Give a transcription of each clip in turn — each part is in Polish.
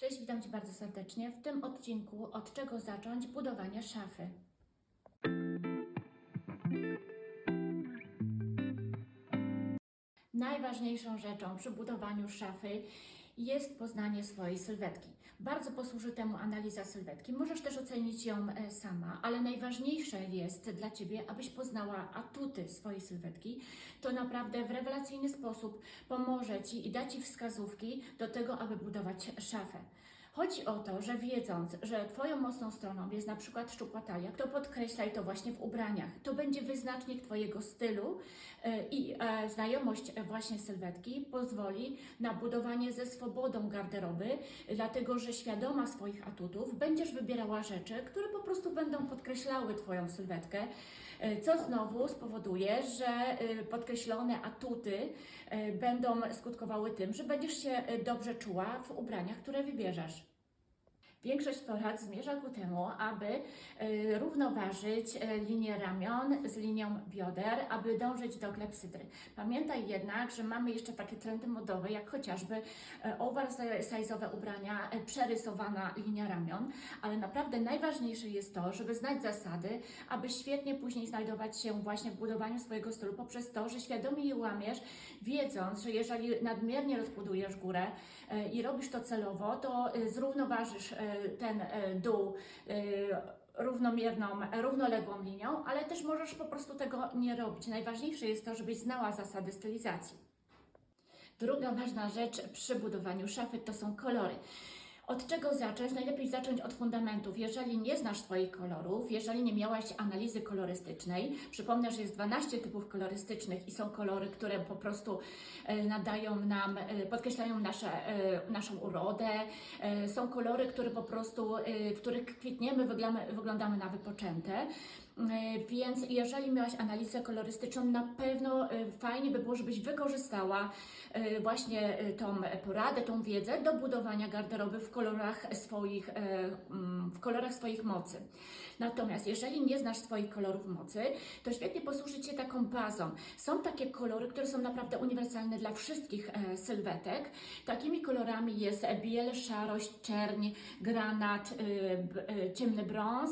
Cześć, witam Cię bardzo serdecznie. W tym odcinku od czego zacząć budowanie szafy. Najważniejszą rzeczą przy budowaniu szafy jest poznanie swojej sylwetki. Bardzo posłuży temu analiza sylwetki. Możesz też ocenić ją e, sama, ale najważniejsze jest dla Ciebie, abyś poznała atuty swojej sylwetki. To naprawdę w rewelacyjny sposób pomoże Ci i da Ci wskazówki do tego, aby budować szafę. Chodzi o to, że wiedząc, że Twoją mocną stroną jest na przykład szczupła talia, to podkreślaj to właśnie w ubraniach. To będzie wyznacznik Twojego stylu e, i e, znajomość e, właśnie sylwetki pozwoli na budowanie ze swobodą garderoby, dlatego że świadoma swoich atutów będziesz wybierała rzeczy, które po prostu będą podkreślały Twoją sylwetkę, co znowu spowoduje, że e, podkreślone atuty e, będą skutkowały tym, że będziesz się e, dobrze czuła w ubraniach, które wybierzesz. Większość porad zmierza ku temu, aby e, równoważyć e, linię ramion z linią bioder, aby dążyć do klepsydry. Pamiętaj jednak, że mamy jeszcze takie trendy modowe, jak chociażby e, oversize'owe ubrania, przerysowana linia ramion, ale naprawdę najważniejsze jest to, żeby znać zasady, aby świetnie później znajdować się właśnie w budowaniu swojego stylu poprzez to, że świadomie je łamiesz, wiedząc, że jeżeli nadmiernie rozbudujesz górę i robisz to celowo, to zrównoważysz ten e, dół e, równomierną, równoległą linią, ale też możesz po prostu tego nie robić. Najważniejsze jest to, żebyś znała zasady stylizacji. Druga ważna rzecz przy budowaniu szafy to są kolory. Od czego zacząć? Najlepiej zacząć od fundamentów. Jeżeli nie znasz swoich kolorów, jeżeli nie miałaś analizy kolorystycznej, przypomnę, że jest 12 typów kolorystycznych i są kolory, które po prostu e, nadają nam, e, podkreślają nasze, e, naszą urodę. Są kolory, które po prostu, w których kwitniemy, wyglądamy, wyglądamy na wypoczęte. Więc jeżeli miałaś analizę kolorystyczną, na pewno fajnie by było, żebyś wykorzystała właśnie tą poradę, tą wiedzę do budowania garderoby w kolorach swoich, e, mm, w kolorach swoich mocy. Natomiast jeżeli nie znasz swoich kolorów mocy, to świetnie posłużyć się taką bazą. Są takie kolory, które są naprawdę uniwersalne dla wszystkich e, sylwetek. Takimi kolorami jest biel, szarość, czerń, granat, e, ciemny brąz.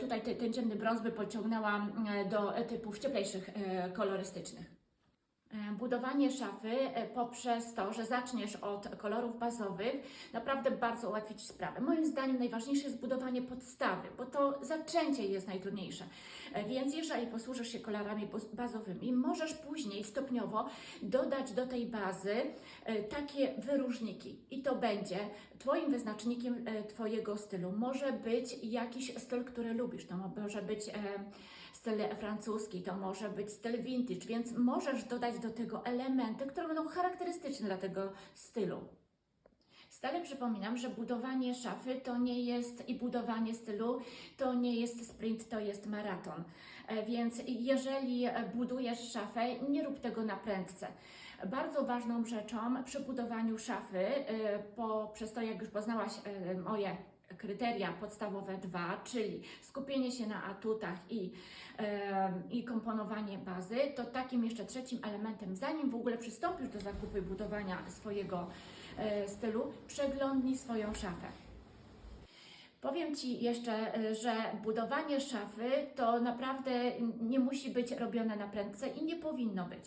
Tutaj te, ten ciemny brąz by pociągnęła e, do typów cieplejszych kolorystycznych. E, Budowanie szafy e, poprzez to, że zaczniesz od kolorów bazowych, naprawdę bardzo ułatwi Ci sprawę. Moim zdaniem najważniejsze jest budowanie podstawy, bo to zaczęcie jest najtrudniejsze. E, Więc jeżeli posłużysz się kolorami baz- bazowymi, możesz później stopniowo dodać do tej bazy takie wyróżniki. I to będzie Twoim wyznacznikiem Twojego stylu. Może być jakiś styl, który lubisz. To może być styl francuski, to może być styl vintage, więc możesz dodać do tego elementy, które będą charakterystyczne dla tego stylu. Stale przypominam, że budowanie szafy to nie jest i budowanie stylu to nie jest sprint, to jest maraton. E, Więc jeżeli budujesz szafę, nie rób tego na prędce. Bardzo ważną rzeczą przy budowaniu szafy, e, poprzez to jak już poznałaś e, moje kryteria podstawowe dwa, czyli skupienie się na atutach i, em, i komponowanie bazy, to takim jeszcze trzecim elementem, zanim w ogóle przystąpisz do zakupu i budowania swojego e, stylu, przeglądnij swoją szafę. Powiem Ci jeszcze, e, że budowanie szafy to naprawdę nie musi być robione na prędce i nie powinno być.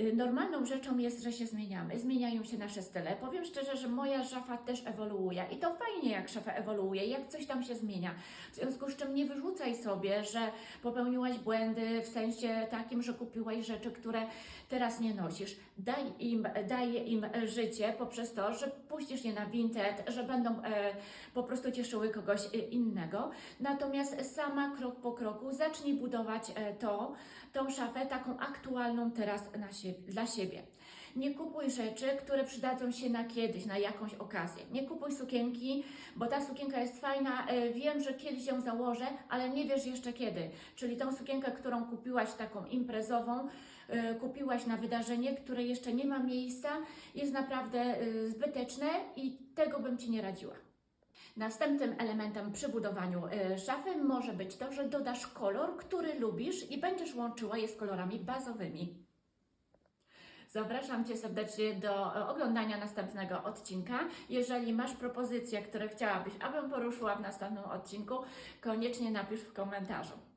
Y, Normalną rzeczą jest, że się zmieniamy, zmieniają się nasze style. Powiem szczerze, że moja szafa też ewoluuje i to fajnie, jak szafa ewoluuje, jak coś tam się zmienia. W związku z czym nie wyrzucaj sobie, że popełniłaś błędy w sensie takim, że kupiłaś rzeczy, które teraz nie nosisz. Daj im, daj im życie poprzez to, że puścisz je na Vinted, że będą e, po prostu cieszyły kogoś e, innego. Natomiast sama krok po kroku zacznij budować e, to, tą szafę taką aktualną teraz na siebie, dla siebie. Nie kupuj rzeczy, które przydadzą się na kiedyś, na jakąś okazję. Nie kupuj sukienki, bo ta sukienka jest fajna, e, wiem, że kiedyś ją założę, ale nie wiesz jeszcze kiedy. Czyli tą sukienkę, którą kupiłaś taką imprezową, e, kupiłaś na wydarzenie, które jeszcze nie ma miejsca, jest naprawdę e, zbyteczne i tego bym Ci nie radziła. Następnym elementem przy budowaniu szafy może być to, że dodasz kolor, który lubisz i będziesz łączyła je z kolorami bazowymi. Zapraszam Cię serdecznie do e, oglądania następnego odcinka. Jeżeli masz propozycje, które chciałabyś, abym poruszyła w następnym odcinku, koniecznie napisz w komentarzu.